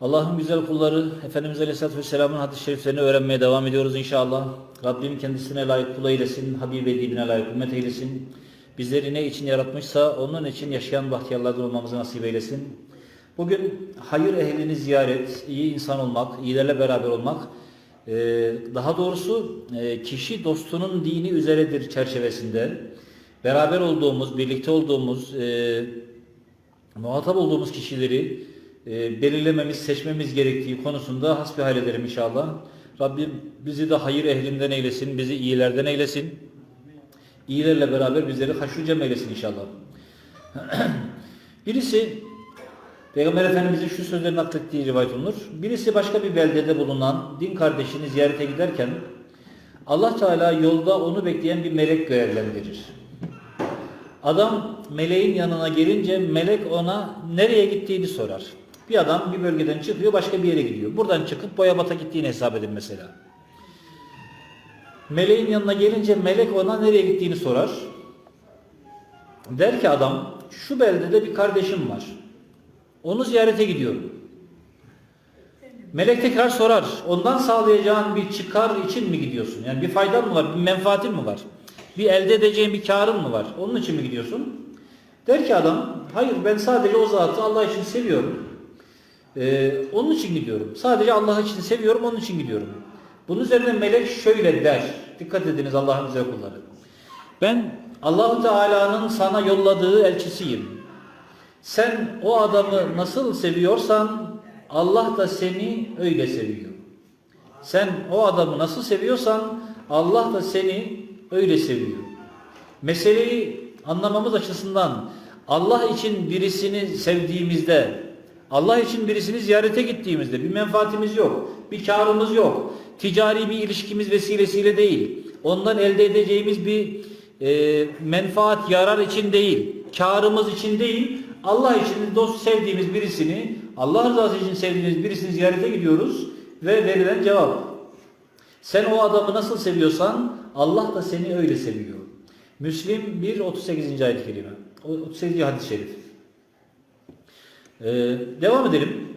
Allah'ın güzel kulları Efendimiz Aleyhisselatü Vesselam'ın hadis-i şeriflerini öğrenmeye devam ediyoruz inşallah. Rabbim kendisine layık kul eylesin, Habibi edibine layık ümmet eylesin. Bizleri ne için yaratmışsa onun için yaşayan bahtiyarlardan olmamızı nasip eylesin. Bugün hayır ehlini ziyaret, iyi insan olmak, iyilerle beraber olmak, e, daha doğrusu e, kişi dostunun dini üzeredir çerçevesinde beraber olduğumuz, birlikte olduğumuz, e, muhatap olduğumuz kişileri e, belirlememiz, seçmemiz gerektiği konusunda hasbihal ederim inşallah. Rabbim bizi de hayır ehlinden eylesin, bizi iyilerden eylesin. İyilerle beraber bizleri haşru cem eylesin inşallah. Birisi Peygamber Efendimizin şu sözlerini naklettiği rivayet olunur. Birisi başka bir beldede bulunan din kardeşini ziyarete giderken Allah Teala yolda onu bekleyen bir melek görevlendirir. Adam meleğin yanına gelince melek ona nereye gittiğini sorar. Bir adam bir bölgeden çıkıyor başka bir yere gidiyor. Buradan çıkıp Boyabat'a gittiğini hesap edin mesela. Meleğin yanına gelince melek ona nereye gittiğini sorar. Der ki adam şu beldede bir kardeşim var. Onu ziyarete gidiyorum. Melek tekrar sorar. Ondan sağlayacağın bir çıkar için mi gidiyorsun? Yani bir faydan mı var? Bir menfaatin mi var? Bir elde edeceğin bir karın mı var? Onun için mi gidiyorsun? Der ki adam, hayır ben sadece o zatı Allah için seviyorum. Ee, onun için gidiyorum. Sadece Allah için seviyorum, onun için gidiyorum. Bunun üzerine melek şöyle der. Dikkat ediniz Allah'ın güzel kulları. Ben Allahu Teala'nın sana yolladığı elçisiyim. Sen o adamı nasıl seviyorsan Allah da seni öyle seviyor. Sen o adamı nasıl seviyorsan Allah da seni öyle seviyor. Meseleyi anlamamız açısından Allah için birisini sevdiğimizde, Allah için birisini ziyarete gittiğimizde bir menfaatimiz yok, bir karımız yok, ticari bir ilişkimiz vesilesiyle değil, ondan elde edeceğimiz bir e, menfaat, yarar için değil, karımız için değil, Allah için dost sevdiğimiz birisini, Allah rızası için sevdiğimiz birisini ziyarete gidiyoruz ve verilen cevap. Sen o adamı nasıl seviyorsan Allah da seni öyle seviyor. Müslim 1 38. ayet-i kerime. 38. hadis-i şerif. Ee, devam edelim.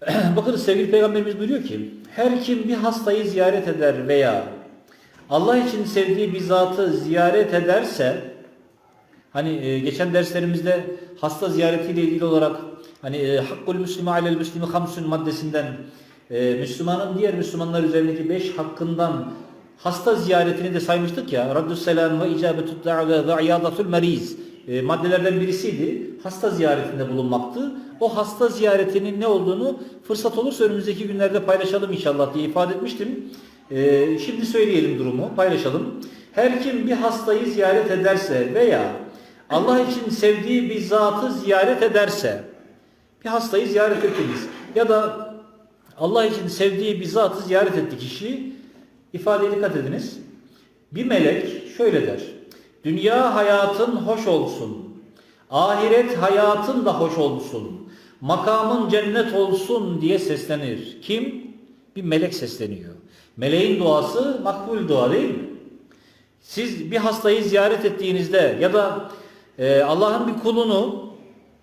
Bakınız sevgili peygamberimiz buyuruyor ki her kim bir hastayı ziyaret eder veya Allah için sevdiği bir zatı ziyaret ederse hani e, geçen derslerimizde hasta ziyaretiyle ilgili olarak hani e, hakkul müslime alel müslimi hamsun maddesinden e, Müslümanın diğer Müslümanlar üzerindeki beş hakkından hasta ziyaretini de saymıştık ya. Raddus selam ve icabetü da've ve iyadatul meriz e, maddelerden birisiydi. Hasta ziyaretinde bulunmaktı. O hasta ziyaretinin ne olduğunu fırsat olursa önümüzdeki günlerde paylaşalım inşallah diye ifade etmiştim. E, şimdi söyleyelim durumu, paylaşalım. Her kim bir hastayı ziyaret ederse veya Allah için sevdiği bir zatı ziyaret ederse bir hastayı ziyaret ettiniz ya da Allah için sevdiği bir zatı ziyaret etti kişi ifadeye dikkat ediniz. Bir melek şöyle der. Dünya hayatın hoş olsun. Ahiret hayatın da hoş olsun. Makamın cennet olsun diye seslenir. Kim? Bir melek sesleniyor. Meleğin duası makbul dua değil mi? Siz bir hastayı ziyaret ettiğinizde ya da e, Allah'ın bir kulunu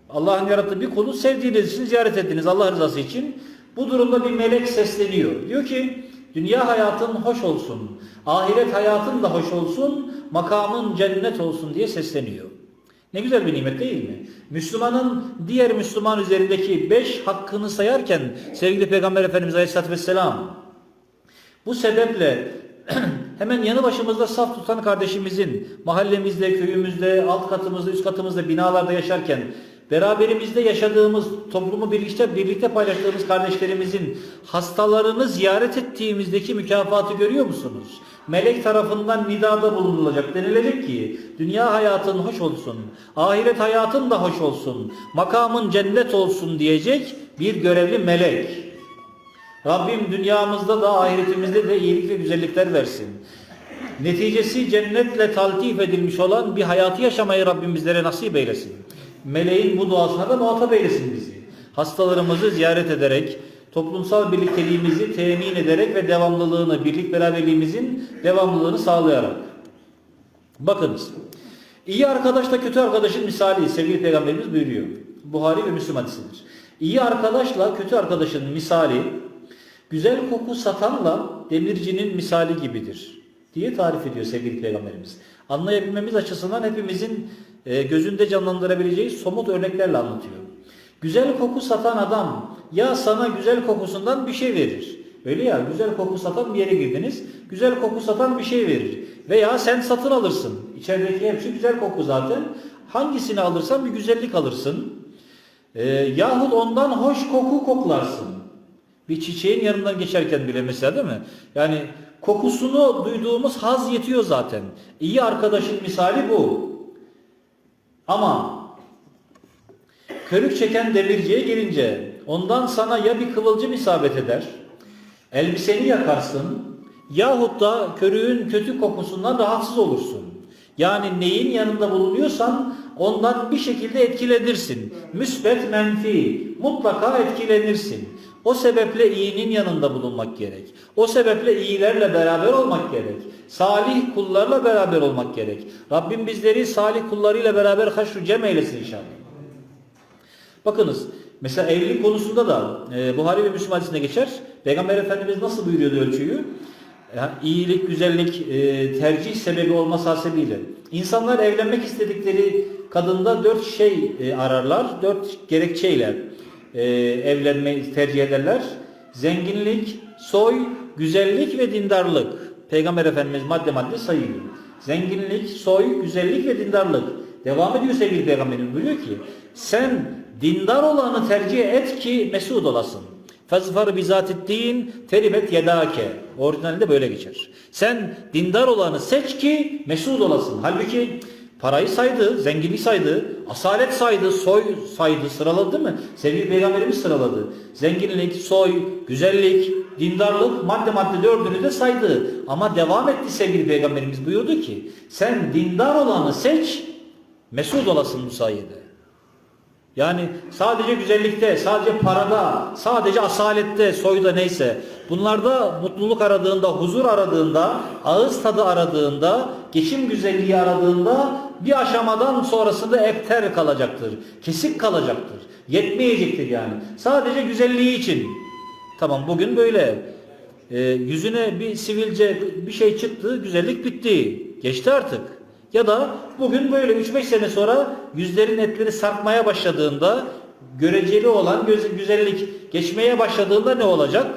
Allah'ın yarattığı bir kulu sevdiğiniz için ziyaret ettiniz Allah rızası için. Bu durumda bir melek sesleniyor. Diyor ki dünya hayatın hoş olsun. Ahiret hayatın da hoş olsun. Makamın cennet olsun diye sesleniyor. Ne güzel bir nimet değil mi? Müslümanın diğer Müslüman üzerindeki beş hakkını sayarken sevgili Peygamber Efendimiz Aleyhisselatü Vesselam bu sebeple hemen yanı başımızda saf tutan kardeşimizin mahallemizde, köyümüzde, alt katımızda, üst katımızda, binalarda yaşarken beraberimizde yaşadığımız, toplumu birlikte birlikte paylaştığımız kardeşlerimizin hastalarını ziyaret ettiğimizdeki mükafatı görüyor musunuz? Melek tarafından nidada bulunulacak. Denilecek ki dünya hayatın hoş olsun, ahiret hayatın da hoş olsun, makamın cennet olsun diyecek bir görevli melek. Rabbim dünyamızda da ahiretimizde de iyilik ve güzellikler versin. Neticesi cennetle taltif edilmiş olan bir hayatı yaşamayı Rabbim bizlere nasip eylesin. Meleğin bu duasına da muhatap eylesin bizi. Hastalarımızı ziyaret ederek, toplumsal birlikteliğimizi temin ederek ve devamlılığını, birlik beraberliğimizin devamlılığını sağlayarak. Bakınız, iyi arkadaşla kötü arkadaşın misali sevgili peygamberimiz buyuruyor. Buhari ve Müslüm hadisidir. İyi arkadaşla kötü arkadaşın misali güzel koku satanla demircinin misali gibidir diye tarif ediyor sevgili peygamberimiz. Anlayabilmemiz açısından hepimizin e, gözünde canlandırabileceği somut örneklerle anlatıyor. Güzel koku satan adam ya sana güzel kokusundan bir şey verir. Öyle ya güzel koku satan bir yere girdiniz. Güzel koku satan bir şey verir. Veya sen satın alırsın. İçerideki hepsi güzel koku zaten. Hangisini alırsan bir güzellik alırsın. Ee, yahut ondan hoş koku koklarsın. Bir çiçeğin yanından geçerken bile mesela değil mi? Yani kokusunu duyduğumuz haz yetiyor zaten. İyi arkadaşın misali bu. Ama körük çeken demirciye gelince ondan sana ya bir kıvılcım isabet eder, elbiseni yakarsın yahut da körüğün kötü kokusundan rahatsız olursun. Yani neyin yanında bulunuyorsan ondan bir şekilde etkilenirsin. Müsbet menfi mutlaka etkilenirsin. O sebeple iyinin yanında bulunmak gerek. O sebeple iyilerle beraber olmak gerek. Salih kullarla beraber olmak gerek. Rabbim bizleri salih kullarıyla beraber haşru cem eylesin inşallah. Bakınız mesela evlilik konusunda da e, Buhari ve Müslüm hadisinde geçer. Peygamber Efendimiz nasıl buyuruyordu ölçüyü? Yani iyilik, güzellik e, tercih sebebi olması hasebiyle. İnsanlar evlenmek istedikleri kadında dört şey e, ararlar. Dört gerekçeyle e, evlenmeyi tercih ederler. Zenginlik, soy, güzellik ve dindarlık. Peygamber Efendimiz madde madde sayıyor. Zenginlik, soy, güzellik ve dindarlık. Devam ediyor sevgili Peygamberimiz buyuruyor ki sen dindar olanı tercih et ki mesut olasın. Fazfar bizatit din teribet yedake. Orijinalinde böyle geçer. Sen dindar olanı seç ki mesut olasın. Halbuki parayı saydı, zenginlik saydı, asalet saydı, soy saydı, sıraladı değil mi? Sevgili Peygamberimiz sıraladı. Zenginlik, soy, güzellik, dindarlık madde madde dördünü de saydı. Ama devam etti sevgili Peygamberimiz buyurdu ki sen dindar olanı seç, mesut olasın bu sayede. Yani sadece güzellikte, sadece parada, sadece asalette, soyda neyse bunlarda mutluluk aradığında, huzur aradığında, ağız tadı aradığında, geçim güzelliği aradığında bir aşamadan sonrasında ekter kalacaktır. Kesik kalacaktır. Yetmeyecektir yani. Sadece güzelliği için. Tamam bugün böyle. Ee, yüzüne bir sivilce bir şey çıktı, güzellik bitti. Geçti artık. Ya da bugün böyle 3-5 sene sonra yüzlerin etleri sarkmaya başladığında göreceli olan güzellik geçmeye başladığında ne olacak?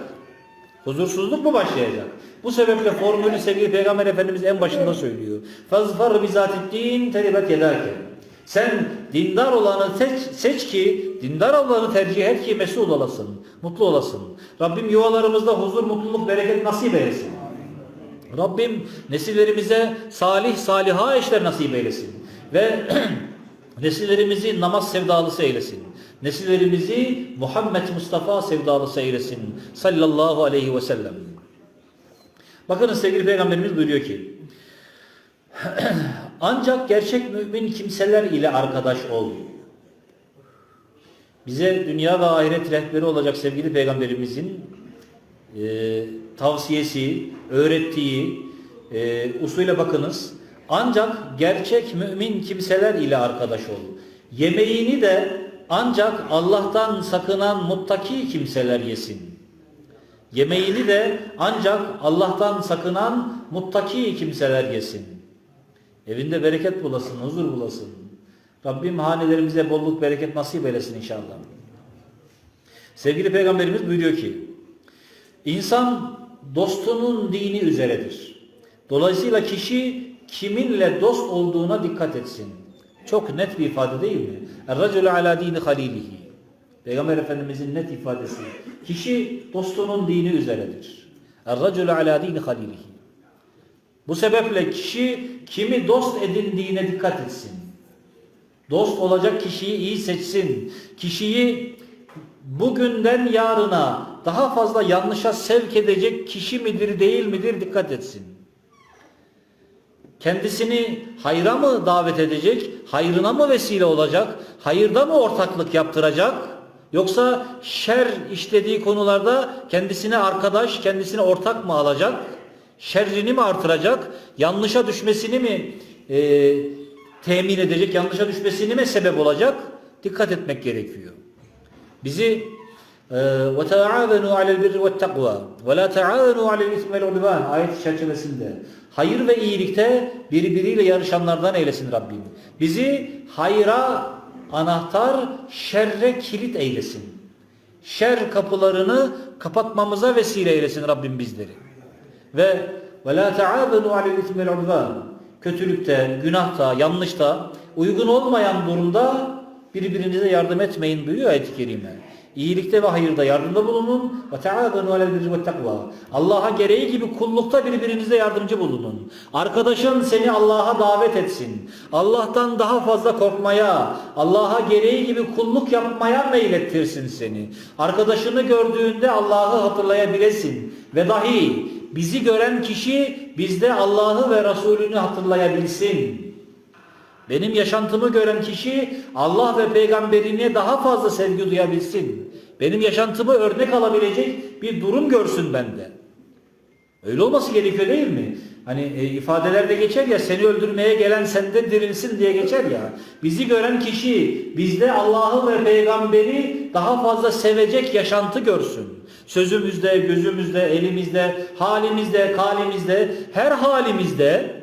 Huzursuzluk mu başlayacak? Bu sebeple formülü sevgili Peygamber Efendimiz en başında söylüyor. Fazfar bizatit teribet yedake. Sen dindar olanı seç, seç ki dindar olanı tercih et ki mesul olasın, mutlu olasın. Rabbim yuvalarımızda huzur, mutluluk, bereket nasip eylesin. Rabbim nesillerimize salih saliha eşler nasip eylesin. Ve nesillerimizi namaz sevdalısı eylesin. Nesillerimizi Muhammed Mustafa sevdalısı eylesin. Sallallahu aleyhi ve sellem. Bakınız sevgili Peygamberimiz buyuruyor ki ancak gerçek mümin kimseler ile arkadaş ol. Bize dünya ve ahiret rehberi olacak sevgili Peygamberimizin e, tavsiyesi, öğrettiği e, usule bakınız. Ancak gerçek mümin kimseler ile arkadaş ol. Yemeğini de ancak Allah'tan sakınan muttaki kimseler yesin. Yemeğini de ancak Allah'tan sakınan muttaki kimseler yesin. Evinde bereket bulasın, huzur bulasın. Rabbim hanelerimize bolluk bereket nasip eylesin inşallah. Sevgili Peygamberimiz buyuruyor ki, İnsan dostunun dini üzeredir. Dolayısıyla kişi kiminle dost olduğuna dikkat etsin. Çok net bir ifade değil mi? Er-raculu ala dini halilihi. Peygamber Efendimizin net ifadesi. Kişi dostunun dini üzeredir. Er-raculu ala dini halilihi. Bu sebeple kişi kimi dost edindiğine dikkat etsin. Dost olacak kişiyi iyi seçsin. Kişiyi bugünden yarına daha fazla yanlışa sevk edecek kişi midir değil midir dikkat etsin. Kendisini hayra mı davet edecek, hayrına mı vesile olacak, hayırda mı ortaklık yaptıracak, yoksa şer işlediği konularda kendisine arkadaş, kendisine ortak mı alacak, şerrini mi artıracak, yanlışa düşmesini mi e, temin edecek, yanlışa düşmesini mi sebep olacak? Dikkat etmek gerekiyor. Bizi birri ve takva ve la taavenu alel ismi vel udvan ayet çerçevesinde hayır ve iyilikte birbiriyle yarışanlardan eylesin Rabbim. Bizi hayra anahtar, şerre kilit eylesin. Şer kapılarını kapatmamıza vesile eylesin Rabbim bizleri. Ve ve la taavenu alel ismi vel udvan kötülükte, günahta, yanlışta, uygun olmayan durumda birbirinize yardım etmeyin buyuruyor ayet-i kerime. İyilikte ve hayırda yardımda bulunun. Ve taavenu alel birri ve takva. Allah'a gereği gibi kullukta birbirinize yardımcı bulunun. Arkadaşın seni Allah'a davet etsin. Allah'tan daha fazla korkmaya, Allah'a gereği gibi kulluk yapmaya meylettirsin seni. Arkadaşını gördüğünde Allah'ı hatırlayabilesin. Ve dahi bizi gören kişi bizde Allah'ı ve Resulünü hatırlayabilsin. Benim yaşantımı gören kişi Allah ve peygamberine daha fazla sevgi duyabilsin. Benim yaşantımı örnek alabilecek bir durum görsün bende. Öyle olması gerekiyor değil mi? Hani e, ifadelerde geçer ya seni öldürmeye gelen sende dirilsin diye geçer ya. Bizi gören kişi bizde Allah'ı ve peygamberi daha fazla sevecek yaşantı görsün. Sözümüzde, gözümüzde, elimizde, halimizde, kalimizde, her halimizde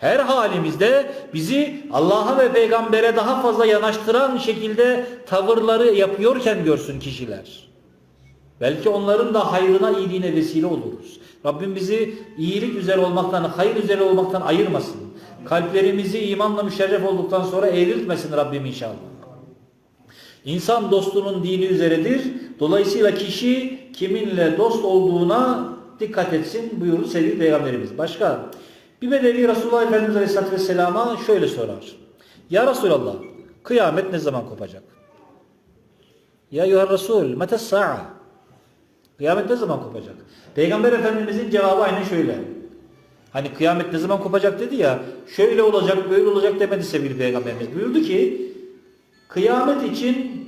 her halimizde bizi Allah'a ve peygambere daha fazla yanaştıran şekilde tavırları yapıyorken görsün kişiler. Belki onların da hayrına, iyiliğine vesile oluruz. Rabbim bizi iyilik üzere olmaktan, hayır üzere olmaktan ayırmasın. Kalplerimizi imanla müşerref olduktan sonra eğriltmesin Rabbim inşallah. İnsan dostunun dini üzeredir. Dolayısıyla kişi kiminle dost olduğuna dikkat etsin buyurdu sevgili Peygamberimiz. Başka? Bir bedevi Resulullah Efendimiz Aleyhisselatü Vesselam'a şöyle sorar. Ya Resulallah kıyamet ne zaman kopacak? Ya Yuhar Resul metes sa'a Kıyamet ne zaman kopacak? Peygamber Efendimizin cevabı aynen şöyle. Hani kıyamet ne zaman kopacak dedi ya, şöyle olacak, böyle olacak demedi sevgili Peygamberimiz. Buyurdu ki, kıyamet için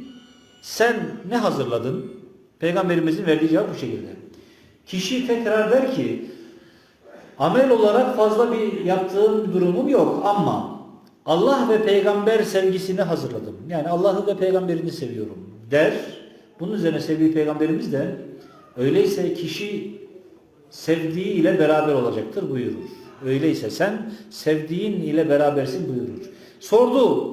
sen ne hazırladın? Peygamberimizin verdiği cevap bu şekilde. Kişi tekrar der ki, amel olarak fazla bir yaptığım durumum yok ama Allah ve peygamber sevgisini hazırladım. Yani Allah'ı ve peygamberini seviyorum der. Bunun üzerine sevgili peygamberimiz de öyleyse kişi sevdiği ile beraber olacaktır buyurur. Öyleyse sen sevdiğin ile berabersin buyurur. Sordu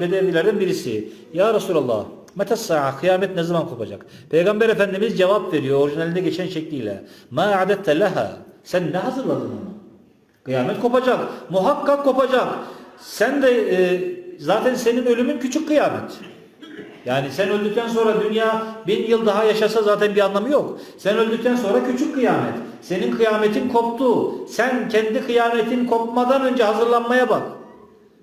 bedevilerden birisi. Ya Resulallah Metes sa'a kıyamet ne zaman kopacak? Peygamber Efendimiz cevap veriyor orijinalinde geçen şekliyle. Ma adette leha. Sen ne hazırladın onu? Kıyamet kopacak. Muhakkak kopacak. Sen de e, zaten senin ölümün küçük kıyamet. Yani sen öldükten sonra dünya bin yıl daha yaşasa zaten bir anlamı yok. Sen öldükten sonra küçük kıyamet. Senin kıyametin koptu. Sen kendi kıyametin kopmadan önce hazırlanmaya bak.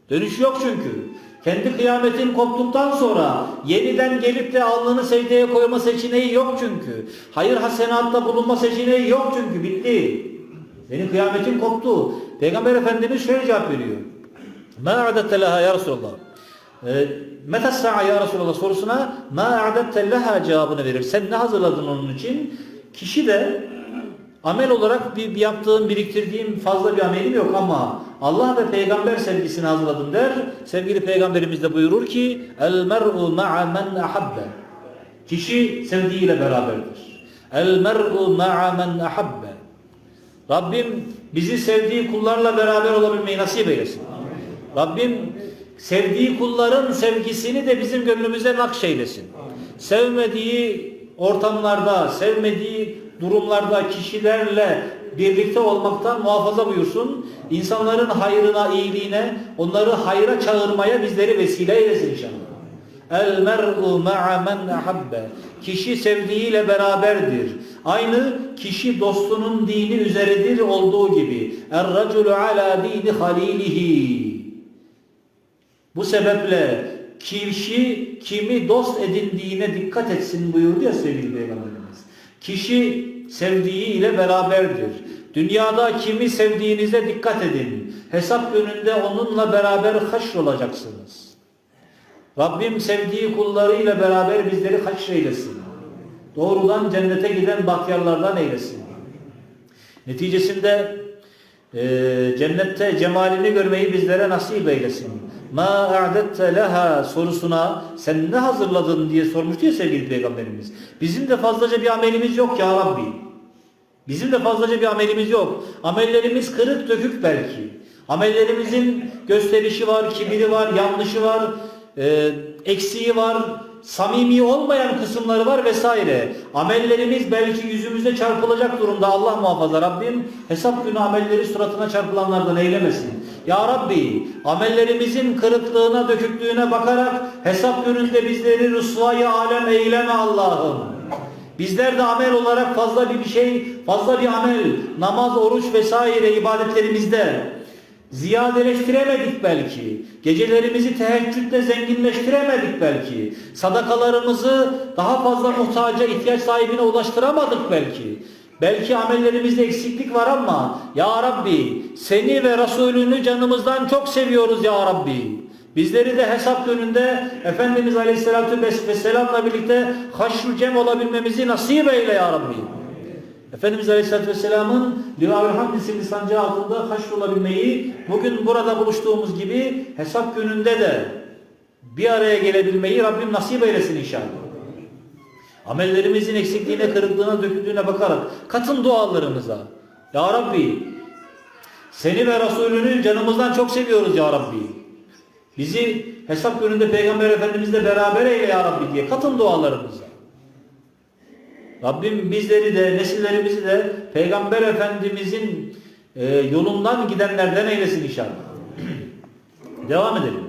Dönüş yok çünkü. Kendi kıyametin koptuktan sonra yeniden gelip de alnını secdeye koyma seçeneği yok çünkü. Hayır hasenatta bulunma seçeneği yok çünkü. Bitti. Senin kıyametin koptu. Peygamber Efendimiz şöyle cevap veriyor. Ma a'dette leha ya Resulallah. Meta sa'a ya Resulallah sorusuna ma a'dette leha cevabını verir. Sen ne hazırladın onun için? Kişi de amel olarak bir, bir yaptığım, biriktirdiğim fazla bir amelim yok ama Allah ve peygamber sevgisini hazırladım der. Sevgili peygamberimiz de buyurur ki el mer'u ma'a men ahabbe. Kişi sevdiğiyle beraberdir. El mer'u ma'a men ahabbe. Rabbim bizi sevdiği kullarla beraber olabilmeyi nasip eylesin. Rabbim sevdiği kulların sevgisini de bizim gönlümüze nakşeylesin. Sevmediği ortamlarda, sevmediği durumlarda kişilerle birlikte olmaktan muhafaza buyursun. İnsanların hayrına, iyiliğine, onları hayra çağırmaya bizleri vesile eylesin inşallah. El mer'u ma'a men ahabbe. Kişi sevdiğiyle beraberdir. Aynı kişi dostunun dini üzeredir olduğu gibi. Er raculu ala dini halilihi. Bu sebeple kişi kimi dost edindiğine dikkat etsin buyurdu ya sevgili Peygamberimiz. Kişi sevdiği ile beraberdir. Dünyada kimi sevdiğinize dikkat edin. Hesap gününde onunla beraber haşr olacaksınız. Rabbim sevdiği kullarıyla beraber bizleri haşreylesin. Doğrudan cennete giden bahtiyarlardan eylesin. Neticesinde e, cennette cemalini görmeyi bizlere nasip eylesin. ma a'dette leha sorusuna sen ne hazırladın diye sormuştu ya sevgili peygamberimiz. Bizim de fazlaca bir amelimiz yok ya Rabbi. Bizim de fazlaca bir amelimiz yok. Amellerimiz kırık dökük belki. Amellerimizin gösterişi var, kibiri var, yanlışı var, e, eksiği var, samimi olmayan kısımları var vesaire. Amellerimiz belki yüzümüze çarpılacak durumda Allah muhafaza Rabbim. Hesap günü amelleri suratına çarpılanlardan eylemesin. Ya Rabbi amellerimizin kırıklığına, döküklüğüne bakarak hesap gününde bizleri rüsvayı alem eyleme Allah'ım. Bizler de amel olarak fazla bir şey, fazla bir amel, namaz, oruç vesaire ibadetlerimizde ziyadeleştiremedik belki. Gecelerimizi teheccüdle zenginleştiremedik belki. Sadakalarımızı daha fazla muhtaca, ihtiyaç sahibine ulaştıramadık belki. Belki amellerimizde eksiklik var ama Ya Rabbi seni ve Resulünü canımızdan çok seviyoruz Ya Rabbi. Bizleri de hesap gününde Efendimiz Aleyhisselatü Vesselam'la birlikte haşr cem olabilmemizi nasip eyle Ya Rabbi. Efendimiz Aleyhisselatü Vesselam'ın Liva-ül Hamd isimli sancağı altında haşr olabilmeyi, bugün burada buluştuğumuz gibi hesap gününde de bir araya gelebilmeyi Rabbim nasip eylesin inşallah. Amellerimizin eksikliğine, kırıklığına, döküldüğüne bakarak katın dualarımıza. Ya Rabbi seni ve Resulünü canımızdan çok seviyoruz Ya Rabbi. Bizi hesap gününde Peygamber Efendimizle beraber eyle Ya Rabbi diye katın dualarımıza. Rabbim bizleri de nesillerimizi de Peygamber Efendimizin e, yolundan gidenlerden eylesin inşallah. Devam edelim.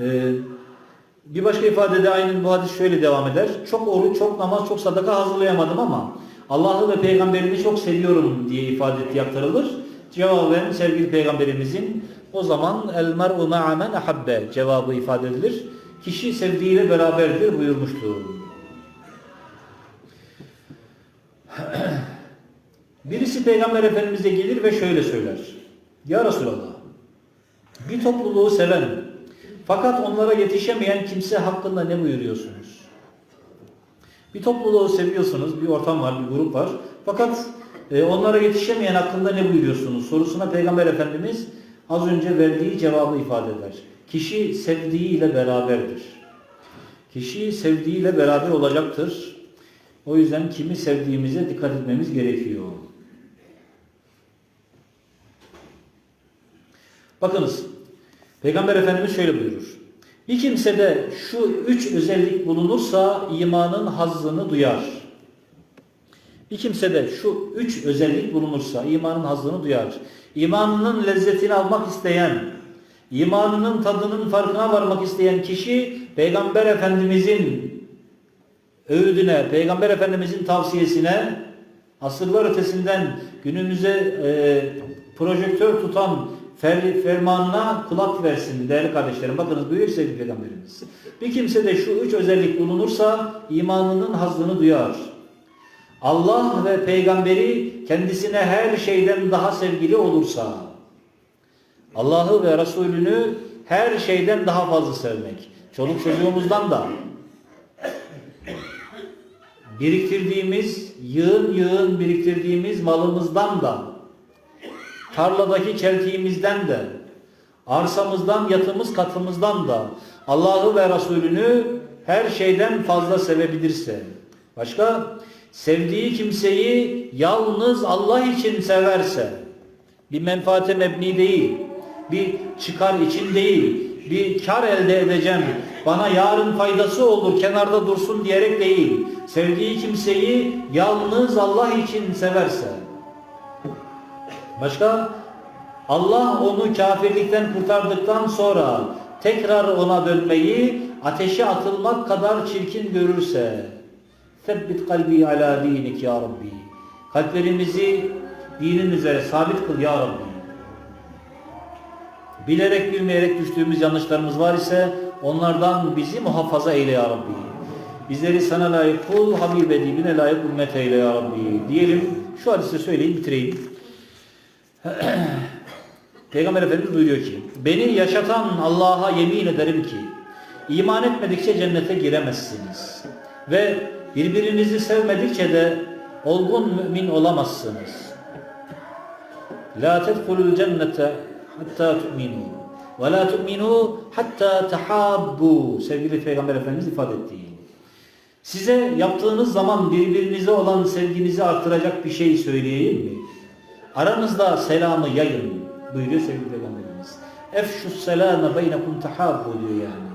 Ee, bir başka ifadede aynı bu hadis şöyle devam eder. Çok oruç, çok namaz, çok sadaka hazırlayamadım ama Allah'ı ve peygamberini çok seviyorum diye ifade etti aktarılır. Cevaben sevgili peygamberimizin o zaman el mer'u ma'a men ahabbe cevabı ifade edilir. Kişi sevdiğiyle beraberdir buyurmuştur. Birisi peygamber efendimize gelir ve şöyle söyler. Ya Resulallah bir topluluğu seven fakat onlara yetişemeyen kimse hakkında ne buyuruyorsunuz? Bir topluluğu seviyorsunuz, bir ortam var, bir grup var. Fakat e, onlara yetişemeyen hakkında ne buyuruyorsunuz? Sorusuna Peygamber Efendimiz az önce verdiği cevabı ifade eder. Kişi sevdiğiyle beraberdir. Kişi sevdiğiyle beraber olacaktır. O yüzden kimi sevdiğimize dikkat etmemiz gerekiyor. Bakınız, Peygamber Efendimiz şöyle buyurur. Bir kimsede şu üç özellik bulunursa imanın hazzını duyar. Bir kimsede şu üç özellik bulunursa imanın hazzını duyar. İmanının lezzetini almak isteyen, imanının tadının farkına varmak isteyen kişi Peygamber Efendimizin öğüdüne, Peygamber Efendimizin tavsiyesine asırlar ötesinden günümüze e, projektör tutan fer, fermanına kulak versin değerli kardeşlerim. Bakınız buyuruyor sevgili Peygamberimiz. Bir kimse de şu üç özellik bulunursa imanının hazzını duyar. Allah ve peygamberi kendisine her şeyden daha sevgili olursa, Allah'ı ve Resulünü her şeyden daha fazla sevmek. Çoluk çocuğumuzdan da, biriktirdiğimiz, yığın yığın biriktirdiğimiz malımızdan da, tarladaki çeltiğimizden de, arsamızdan, yatımız, katımızdan da Allah'ı ve Resulünü her şeyden fazla sevebilirse, başka? Sevdiği kimseyi yalnız Allah için severse, bir menfaate mebni değil, bir çıkar için değil, bir kar elde edeceğim, bana yarın faydası olur, kenarda dursun diyerek değil, sevdiği kimseyi yalnız Allah için severse, Başka? Allah onu kafirlikten kurtardıktan sonra tekrar ona dönmeyi ateşe atılmak kadar çirkin görürse Sebbit kalbi ala dinik ya Rabbi Kalplerimizi dinin üzere sabit kıl ya Rabbi Bilerek bilmeyerek düştüğümüz yanlışlarımız var ise onlardan bizi muhafaza eyle ya Rabbi. Bizleri sana layık kul, Habib edibine layık ümmet eyle ya Rabbi. Diyelim şu hadisi söyleyeyim bitireyim. Peygamber Efendimiz buyuruyor ki beni yaşatan Allah'a yemin ederim ki iman etmedikçe cennete giremezsiniz ve birbirinizi sevmedikçe de olgun mümin olamazsınız. La tedhulul cennete hatta tu'minu. ve la tu'minu hatta tahabbu sevgili Peygamber Efendimiz ifade ettiği. Size yaptığınız zaman birbirinize olan sevginizi artıracak bir şey söyleyeyim mi? Aranızda selamı yayın buyuruyor sevgili Peygamberimiz. Efşus selame beynekum tahabbu diyor yani.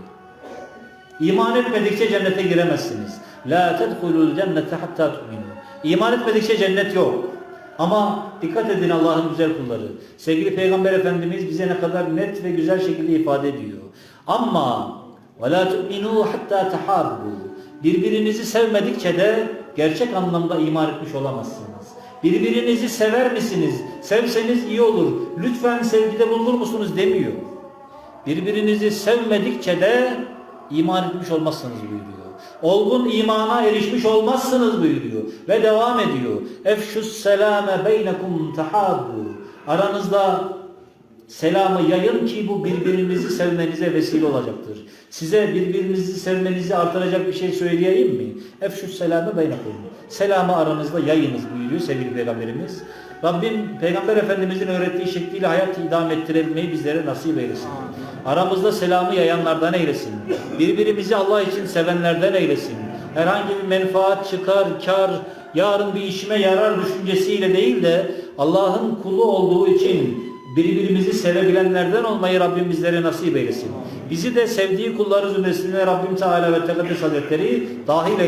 İman etmedikçe cennete giremezsiniz. La tedhulul cennete hatta tu'minu. İman etmedikçe cennet yok. Ama dikkat edin Allah'ın güzel kulları. Sevgili Peygamber Efendimiz bize ne kadar net ve güzel şekilde ifade ediyor. Ama ve la tu'minu hatta tahabbu. Birbirinizi sevmedikçe de gerçek anlamda iman etmiş olamazsınız. Birbirinizi sever misiniz? Sevseniz iyi olur. Lütfen sevgide bulunur musunuz demiyor. Birbirinizi sevmedikçe de iman etmiş olmazsınız buyuruyor. Olgun imana erişmiş olmazsınız buyuruyor. Ve devam ediyor. Efşus selame beynekum tahabbu. Aranızda selamı yayın ki bu birbirinizi sevmenize vesile olacaktır. Size birbirinizi sevmenizi artıracak bir şey söyleyeyim mi? Efşus selamı beynekum. Selamı aranızda yayınız buyuruyor sevgili Peygamberimiz. Rabbim Peygamber Efendimizin öğrettiği şekliyle hayat idam ettirebilmeyi bizlere nasip eylesin. Aramızda selamı yayanlardan eylesin. Birbirimizi Allah için sevenlerden eylesin. Herhangi bir menfaat, çıkar, kar, yarın bir işime yarar düşüncesiyle değil de Allah'ın kulu olduğu için birbirimizi sevebilenlerden olmayı Rabbim bizlere nasip eylesin. Bizi de sevdiği kulları zümresine Rabbim Teala ve Tekaddes Hazretleri dahil eylesin.